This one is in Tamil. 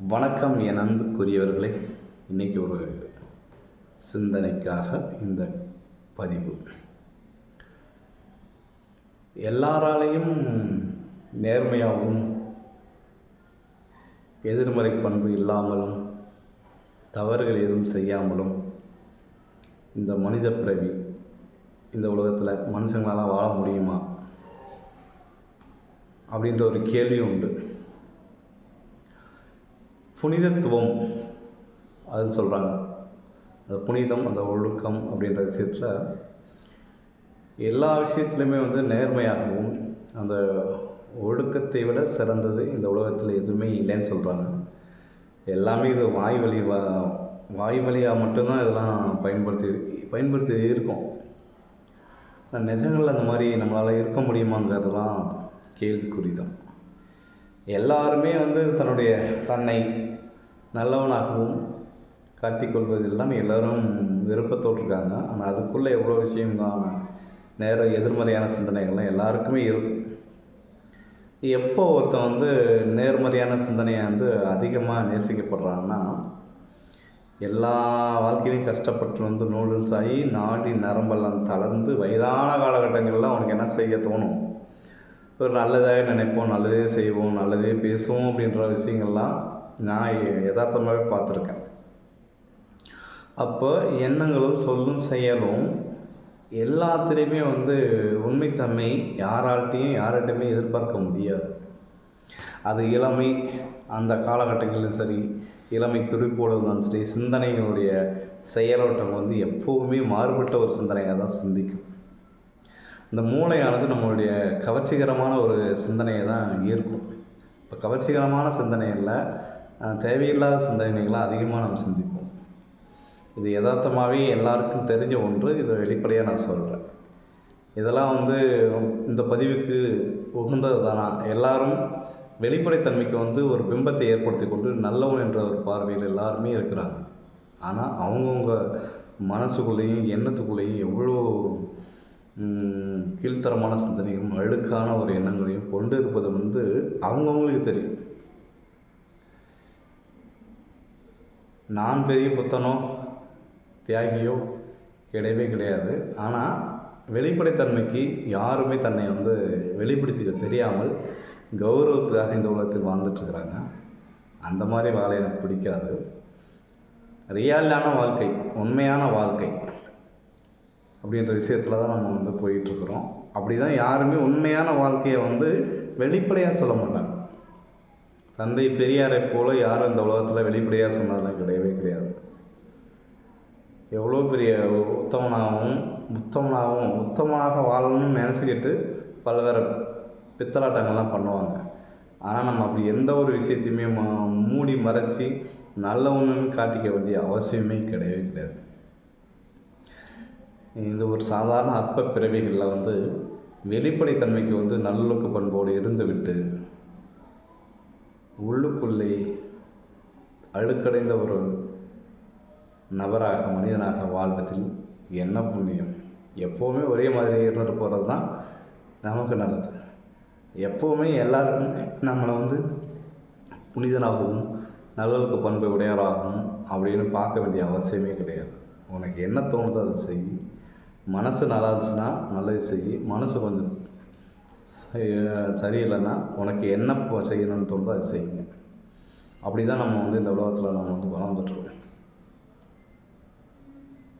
வணக்கம் என் அன்புக்குரியவர்களே இன்னைக்கு ஒரு சிந்தனைக்காக இந்த பதிவு. எல்லாராலையும் நேர்மையாகவும் எதிர்மறை பண்பு இல்லாமலும் தவறுகள் எதுவும் செய்யாமலும் இந்த மனித பிறவி இந்த உலகத்தில் மனுஷங்களால் வாழ முடியுமா? அப்படின்ற ஒரு கேள்வி உண்டு. புனிதத்துவம் அது சொல்கிறாங்க அந்த புனிதம் அந்த ஒழுக்கம் அப்படின்ற விஷயத்தில் எல்லா விஷயத்துலையுமே வந்து நேர்மையாகவும் அந்த ஒழுக்கத்தை விட சிறந்தது இந்த உலகத்தில் எதுவுமே இல்லைன்னு சொல்கிறாங்க எல்லாமே இது வாய் வழி வா வாய் வழியாக மட்டும்தான் இதெல்லாம் பயன்படுத்தி பயன்படுத்தி இருக்கும். ஆனால் நிஜங்களில் அந்த மாதிரி நம்மளால் இருக்க முடியுமாங்கிறதுலாம் கேள்விக்குறி தான். எல்லாருமே வந்து தன்னுடைய தன்னை நல்லவனாகவும் காட்டிக்கொள்வதில் தான் எல்லோரும் விருப்பத்தோடு இருக்காங்க ஆனால் அதுக்குள்ளே எவ்வளோ விஷயம்தான் நேர எதிர்மறையான சிந்தனைகள்லாம் எல்லாருக்குமே இருக்கும் எப்போ ஒருத்தன் வந்து நேர்மறையான சிந்தனையை வந்து அதிகமாக நேசிக்கப்படுறான்னா எல்லா வாழ்க்கையிலையும் கஷ்டப்பட்டு வந்து நூடுல்ஸ் ஆகி நாடி நரம்பெல்லாம் தளர்ந்து வயதான காலகட்டங்களில் அவனுக்கு என்ன செய்ய தோணும்? ஒரு நல்லதாக நினைப்போம் நல்லதே செய்வோம் நல்லதே பேசுவோம் அப்படின்ற விஷயங்கள்லாம் நான் யதார்த்தமாகவே பார்த்துருக்கேன். அப்போ எண்ணங்களும் சொல்லும் செயலும் எல்லாத்துலேயுமே வந்து உண்மைத்தன்மை யாரால்ட்டையும் யார்கிட்டையுமே எதிர்பார்க்க முடியாது. அது இளமை அந்த காலகட்டங்களிலும் சரி இளமை துடிப்போடு இருந்தாலும் சரி சிந்தனைகளுடைய செயலோட்டம் வந்து எப்போவுமே மாறுபட்ட ஒரு சிந்தனையாக தான் சிந்திக்கும். இந்த மூளையானது நம்மளுடைய கவர்ச்சிகரமான ஒரு சிந்தனையை தான் ஈர்க்கும். இப்போ கவர்ச்சிகரமான சிந்தனை இல்லை தேவையில்லாத சிந்தனைகள்லாம் அதிகமாக நம்ம சிந்திப்போம். இது யதார்த்தமாகவே எல்லாருக்கும் தெரிஞ்ச ஒன்று இதை வெளிப்படையாக நான் சொல்கிறேன் இதெல்லாம் வந்து இந்த பதிவுக்கு உகந்தது தானா எல்லாரும் வெளிப்படைத்தன்மைக்கு வந்து ஒரு பிம்பத்தை ஏற்படுத்தி கொண்டு நல்லவன் என்ற ஒரு பார்வையில் எல்லாருமே இருக்கிறாங்க. ஆனால் அவங்கவுங்க மனசுக்குள்ளேயும் எண்ணத்துக்குள்ளேயும் எவ்வளோ கீழ்த்தரமான சிந்தனையும் அழுக்கான ஒரு எண்ணங்களையும் கொண்டு இருப்பது வந்து அவங்கவுங்களுக்கு தெரியும். நான் பெரிய புத்தனோ தியாகியோ கிடையவே கிடையாது. ஆனால் வெளிப்படைத்தன்மைக்கு யாருமே தன்னை வந்து வெளிப்படுத்திக்க தெரியாமல் கௌரவத்துக்காக இந்த உலகத்தில் வாழ்ந்துட்டுருக்குறாங்க அந்த மாதிரி வேலை எனக்கு பிடிக்காது. ரியாலான வாழ்க்கை உண்மையான வாழ்க்கை. அப்படின்ற விஷயத்தில் தான் நம்ம வந்து போயிட்டுருக்குறோம். அப்படி தான் யாருமே உண்மையான வாழ்க்கையை வந்து வெளிப்படையாக சொல்ல மாட்டாங்க. தந்தை பெரியாரை போல யாரும் இந்த உலகத்தில் வெளிப்படையாக சொன்னதெல்லாம் கிடையவே கிடையாது. எவ்வளோ பெரிய உத்தமனாகவும் உத்தமனாகவும் உத்தமனாக வாழணும்னு நினச்சிக்கிட்டு பல்வேறு பித்தலாட்டங்கள்லாம் பண்ணுவாங்க. ஆனால் நம்ம அப்படி எந்த ஒரு விஷயத்தையுமே மூடி மறைச்சி நல்லவனுன்னு காட்டிக்க வேண்டிய அவசியமே கிடையவே கிடையாது. இந்த ஒரு சாதாரண அற்ப பிறவிகளில் வந்து வெளிப்படைத்தன்மைக்கு வந்து நல்லொழுக்க பண்போடு இருந்துவிட்டு உள்ளுக்குள்ளே அழுக்கடைந்த ஒரு நபராக மனிதனாக வாழ்வதில் என்ன புண்ணியம்? எப்போவுமே ஒரே மாதிரி இருந்துட்டு போகிறது தான் நமக்கு நல்லது. எப்போவுமே எல்லாருக்கும் நம்மளை வந்து புனிதனாகவும் நல்லதுக்கு பண்பு உடையவராகவும் அப்படின்னு பார்க்க வேண்டிய அவசியமே கிடையாது. உனக்கு என்ன தோணுதோ அதை செய். மனசு நல்லா இருந்துச்சுன்னா நல்லது செய். மனசு கொஞ்சம் சரியில்லைன்னா உனக்கு என்ன செய்யணும்னு தோணுதோ அதை செய்யுங்க. அப்படி தான் நம்ம வந்து இந்த உலகத்தில் நம்ம வந்து வளர்ந்துட்டுருக்கோம்